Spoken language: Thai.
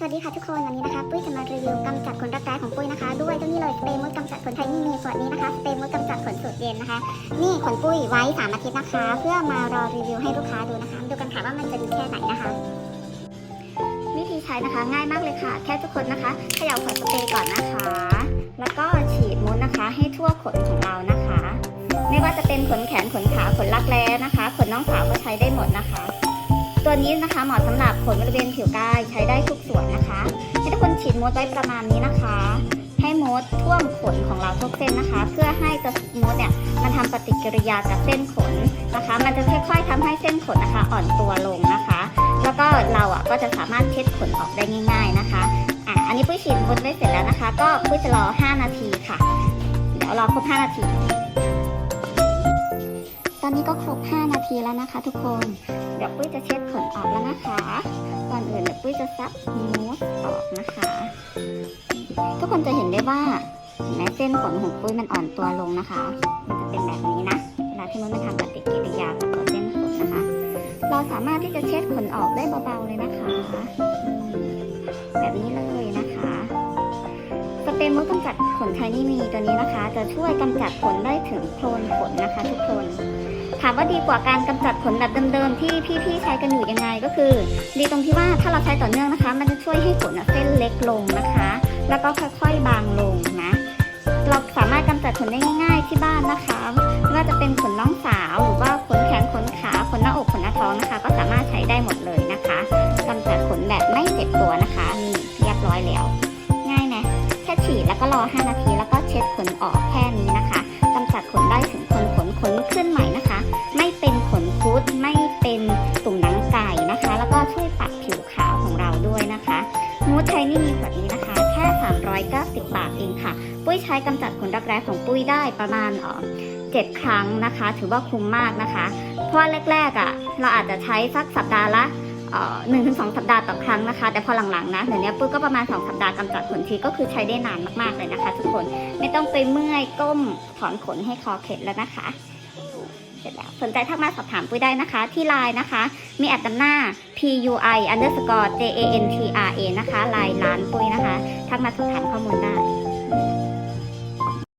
สวัสดีค่ะทุกคนวันนี้นะคะปุ้ยจะมารีวิวกำจัดขนรักแร้ของปุ้ยนะคะ ด้วยเจ้านี่เลยสเปรย์มดกำจัดขนไทยนี่มีขวดนี้นะคะสเปรย์มดกำจัดขนสูตรเย็นนะคะ นี่ขนปุ้ยไว้3อาทิตย์นะคะ เพื่อมารอรีวิวให้ลูกค้าดูนะคะดูกันค่ะว่ามันจะดีแค่ไหนนะคะ วิธีใช้นะคะง่ายมากเลยค่ะ แค่ทุกคนนะคะเขย่าขวดสเปรย์ก่อนนะคะ แล้วก็ฉีดมดนะคะ ให้ทั่วขนของเรานะคะ ไม่ว่าจะเป็นขนแขนขนขาขนรักแร้นะคะ ขนน้องสาวก็ ตัวนี้นะคะเหมาะสำหรับขนบริเวณผิวกายใช้ได้ทุกส่วนนะคะให้ทุกคนฉีดมดไว้ประมาณนี้นะคะ ให้มดท่วมขนของเราทุกเส้นนะคะ เพื่อให้ตัวมดเนี่ยมันทำปฏิกิริยากับเส้นขนนะคะ มันจะค่อย ๆทำให้เส้นขนนะคะ อ่อนตัวลงนะคะ แล้วก็เราอะก็จะสามารถเช็ดขนออกได้ง่าย ๆนะคะอะอันนี้ปุ้ยฉีดมดไว้เสร็จแล้วนะคะ ก็ปุ้ยจะรอ 5 นาทีค่ะ เดี๋ยวรอครบ5นาที อนนี้ก็ครบ 5 นาทีแล้วนะคะ ทุกคน เดี๋ยวปุ้ยจะเช็ดขนออกแล้วนะคะ ก่อนอื่นเดี๋ยวปุ้ยจะซับมูสออกนะคะ ทุกคนจะเห็นได้ว่าเห็นไหมเส้นขนของปุ้ยมันอ่อนตัวลงนะคะ มันจะเป็นแบบนี้นะ เวลาที่มันมันทำปฏิกิริยากับตัวเส้นขนนะคะ เราสามารถที่จะเช็ดขนออกได้เบาๆเลยนะคะ แบบนี้เลยนะคะสเปรย์มดกำจัดขนไทนี่มีตัวนี้นะคะ จะช่วยกำจัดขนได้ถึงโคลนขนนะคะทุกคน ถามว่าดีกว่าการกำจัดขนแบบเดิมๆที่พี่ๆใช้กันอยู่ยังไงก็คือ ดีตรงที่ว่าถ้าเราใช้ต่อเนื่องนะคะ มันจะช่วยให้ขนเส้นเล็กลงนะคะ แล้วก็ค่อยๆบางลงนะ เราสามารถกำจัดขนได้ง่าย ๆ ที่บ้านนะคะไม่ว่าจะเป็นขนน้องสาวหรือว่าขนแขนขนขาขนหน้าอกขนหน้าท้องนะคะ ก็สามารถใช้ได้หมดเลยนะคะกำจัดขนแบบไม่เจ็บตัวนะคะนี่เรียบร้อยแล้ว ง่ายนะแค่ฉีดแล้วก็รอ 5 นาที แล้วก็เช็ดขนออกแค่นี้นะคะกำจัดขนได้ถึงขนขนขนขึ้นใหม่ สไทยนี่มีขวดนี้นะคะ แค่ 390 บาทเองค่ะ ปุ้ยใช้กำจัดขนรักแร้ของปุ้ยได้ประมาณเออเจ็ดครั้งนะคะ ถือว่าคุ้มมากนะคะ เพราะาแรกๆอะเราอาจจะใช้สักสัปดาห์ละหนึ่งถึงสองสัปดาห์ต่อครั้งนะคะ แต่พอหลังๆนะเดี๋ยวนี้ปุ้ยก็ประมาณ 2 สัปดาห์กำจัดขนทีก็คือใช้ได้นานมากๆเลยนะคะ ทุกคนไม่ต้องไปเมื่อยก้มถอนขนให้คอเข็ดแล้วนะคะ เสร็จแล้วสนใจทักมาสอบถามปุ้ยได้นะคะ ที่ไลน์นะคะ มีแอดดำหน้า pui underscore j a n t r a นะคะไลน์ร้านปุ้ยนะคะ ทักมาสอบถามข้อมูลได้